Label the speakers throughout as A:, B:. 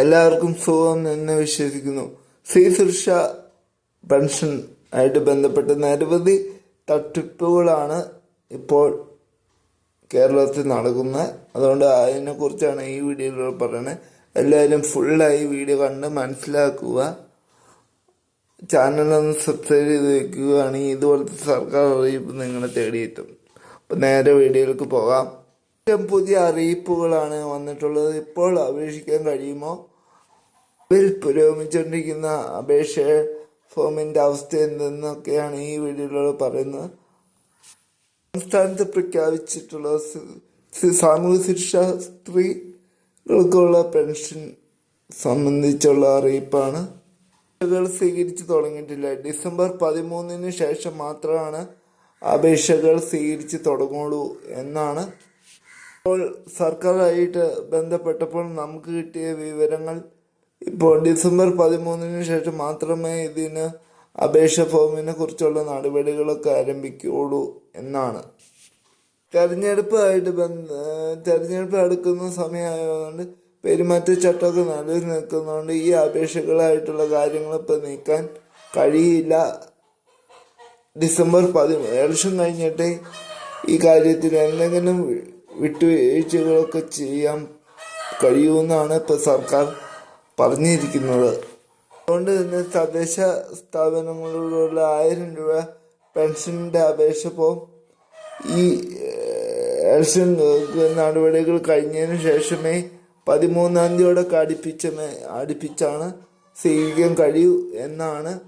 A: എല്ലാവർക്കും സുഖം എന്ന് വിശ്വസിക്കുന്നു. സ്ത്രീ സുരക്ഷ പെൻഷൻ ആയിട്ട് ബന്ധപ്പെട്ട് നിരവധി തട്ടിപ്പുകളാണ് ഇപ്പോൾ കേരളത്തിൽ നടക്കുന്നത്. അതുകൊണ്ട് അതിനെക്കുറിച്ചാണ് ഈ വീഡിയോയിൽ പറയുന്നത്. എല്ലാവരും ഫുള്ളായി വീഡിയോ കണ്ട് മനസ്സിലാക്കുക. ചാനലൊന്ന് സബ്സ്ക്രൈബ് ചെയ്ത് വെക്കുകയാണെങ്കിൽ ഇതുപോലത്തെ സർക്കാർ അറിയിപ്പ് നിങ്ങളെ തേടിയെത്തും. അപ്പം നേരെ വീഡിയോയിലേക്ക് പോകാം. പുതിയ അറിയിപ്പുകളാണ് വന്നിട്ടുള്ളത്. ഇപ്പോൾ അപേക്ഷിക്കാൻ കഴിയുമോ? ഇതിൽ പുരോഗമിച്ചുകൊണ്ടിരിക്കുന്ന അപേക്ഷ ഫോമിന്റെ അവസ്ഥ എന്തെന്നൊക്കെയാണ് ഈ വീഡിയോയിലൂടെ പറയുന്നത്. സംസ്ഥാനത്ത് പ്രഖ്യാപിച്ചിട്ടുള്ള സാമൂഹ്യ സുരക്ഷാ സ്ത്രീകൾക്കുള്ള പെൻഷൻ സംബന്ധിച്ചുള്ള അറിയിപ്പാണ്. അപേക്ഷകൾ സ്വീകരിച്ചു തുടങ്ങിയിട്ടില്ല. ഡിസംബർ പതിമൂന്നിന് ശേഷം മാത്രമാണ് അപേക്ഷകൾ സ്വീകരിച്ചു തുടങ്ങുള്ളൂ എന്നാണ് ഇപ്പോൾ സർക്കാരായിട്ട് ബന്ധപ്പെട്ടപ്പോൾ നമുക്ക് കിട്ടിയ വിവരങ്ങൾ ഇപ്പോൾ ഡിസംബർ പതിമൂന്നിന് ശേഷം മാത്രമേ ഇതിന് അപേക്ഷ ഫോമിനെ കുറിച്ചുള്ള നടപടികളൊക്കെ ആരംഭിക്കുകയുള്ളൂ എന്നാണ്. തെരഞ്ഞെടുപ്പായിട്ട് ബന്ധ തെരഞ്ഞെടുപ്പ് അടുക്കുന്ന സമയമായതുകൊണ്ട് പെരുമാറ്റച്ചട്ടമൊക്കെ നിലവിൽ നിൽക്കുന്നതുകൊണ്ട് ഈ അപേക്ഷകളായിട്ടുള്ള കാര്യങ്ങളിപ്പോൾ നീക്കാൻ കഴിയില്ല. ഡിസംബർ പതി ഇലക്ഷൻ കഴിഞ്ഞിട്ട് ഈ കാര്യത്തിൽ എന്തെങ്കിലും വിട്ടുവീഴ്ചകളൊക്കെ ചെയ്യാൻ കഴിയുമെന്നാണ് ഇപ്പോൾ സർക്കാർ പറഞ്ഞിരിക്കുന്നത്. അതുകൊണ്ട് തന്നെ തദ്ദേശ സ്ഥാപനങ്ങളിലുള്ള ആയിരം രൂപ പെൻഷന്റെ അപേക്ഷ ഇപ്പോൾ ഈ എലക്ഷൻ നടപടികൾ കഴിഞ്ഞതിന് ശേഷമേ പതിമൂന്നാം തീയതിയോടൊക്കെ അടുപ്പിച്ച അടുപ്പിച്ചാണ് സ്വീകരിക്കാൻ കഴിയൂ എന്നാണ്.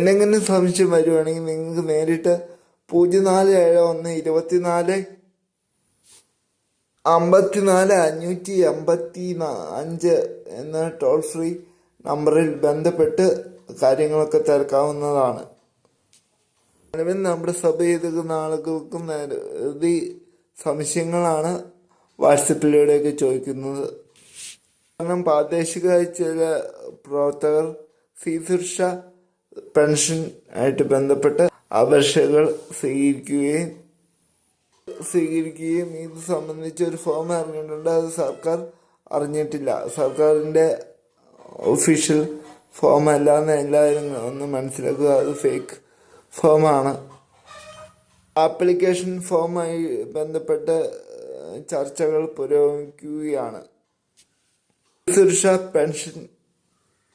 A: എന്തെങ്കിലും സംശയം വരുവാണെങ്കിൽ നിങ്ങൾക്ക് നേരിട്ട് പൂജ്യം നാല് ഏഴ് ഒന്ന് ഇരുപത്തിനാല് അമ്പത്തിനാല് അഞ്ഞൂറ്റി എൺപത്തി അഞ്ച് എന്ന ടോൾ ഫ്രീ നമ്പറിൽ ബന്ധപ്പെട്ട് കാര്യങ്ങളൊക്കെ തിരക്കാവുന്നതാണ്. നിലവിൽ നമ്മുടെ സഭ ചെയ്തിരിക്കുന്ന ആളുകൾക്കും നിരവധി സംശയങ്ങളാണ് വാട്സപ്പിലൂടെയൊക്കെ ചോദിക്കുന്നത്. കാരണം പ്രാദേശികമായി ചില പ്രവർത്തകർ സ്വീസുരക്ഷ പെൻഷൻ ആയിട്ട് ബന്ധപ്പെട്ട് അപേക്ഷകൾ സ്വീകരിക്കുകയും സ്വീകരിക്കുകയും ഇത് സംബന്ധിച്ച് ഒരു ഫോം ഇറങ്ങിയിട്ടുണ്ട് അത് സർക്കാർ അറിഞ്ഞിട്ടില്ല. സർക്കാരിന്റെ ഒഫീഷ്യൽ ഫോം അല്ല എന്ന് എല്ലാവരും ഒന്ന് മനസ്സിലാക്കുക. അത് ഫേക്ക് ഫോമാണ് ആപ്ലിക്കേഷൻ ഫോമായി ബന്ധപ്പെട്ട് ചർച്ചകൾ പുരോഗമിക്കുകയാണ്. സുരക്ഷ പെൻഷൻ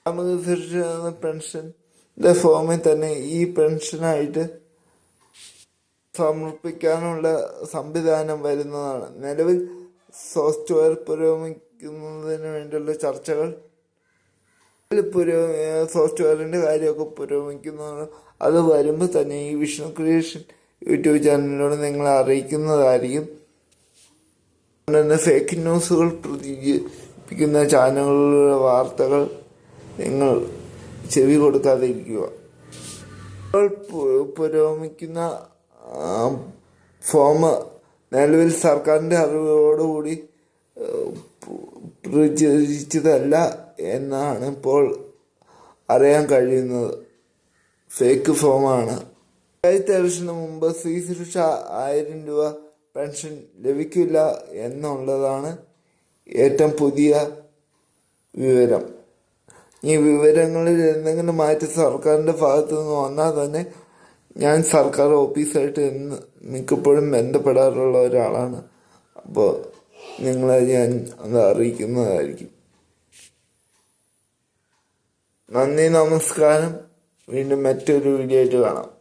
A: സാമൂഹ്യ സുരക്ഷ പെൻഷൻ ഫോമിൽ തന്നെ ഈ പെൻഷനായിട്ട് സമർപ്പിക്കാനുള്ള സംവിധാനം വരുന്നതാണ്. നിലവിൽ സോഫ്റ്റ്വെയർ പുരോഗമിക്കുന്നതിന് വേണ്ടിയുള്ള ചർച്ചകൾ പുരോ സോഫ്റ്റ്വെയറിന്റെ കാര്യമൊക്കെ പുരോഗമിക്കുന്നതാണ്. അത് വരുമ്പോൾ തന്നെ ഈ വിഷ്ണു ക്രിയേഷൻ യൂട്യൂബ് ചാനലിലൂടെ നിങ്ങളെ അറിയിക്കുന്നതായിരിക്കും. തന്നെ ഫേക്ക് ന്യൂസുകൾ പ്രചരിപ്പിക്കുന്ന ചാനലുകളുടെ വാർത്തകൾ നിങ്ങൾ ചെവി കൊടുക്കാതിരിക്കുക. പുരോഗമിക്കുന്ന ഫോം നിലവിൽ സർക്കാരിന്റെ അറിവോടുകൂടി പ്രചരിച്ചതല്ല എന്നാണ് ഇപ്പോൾ അറിയാൻ കഴിയുന്നത്. ഫേക്ക് ഫോമാണ് പഞ്ചായത്ത് ഇലക്ഷന് മുമ്പ് സ്ത്രീ സുരക്ഷ ആയിരം രൂപ പെൻഷൻ ലഭിക്കില്ല എന്നുള്ളതാണ് ഏറ്റവും പുതിയ വിവരം. ഈ വിവരങ്ങളിൽ എന്തെങ്കിലും മാറ്റി സർക്കാരിന്റെ ഭാഗത്തു നിന്ന് വന്നാൽ തന്നെ ഞാൻ സർക്കാർ ഓഫീസായിട്ട് എന്ന് മിക്കപ്പോഴും ബന്ധപ്പെടാറുള്ള ഒരാളാണ്. അപ്പോൾ നിങ്ങളെ ഞാൻ അത് അറിയിക്കുന്നതായിരിക്കും. നന്ദി നമസ്കാരം. വീണ്ടും മറ്റൊരു വീഡിയോ ആയിട്ട് കാണാം.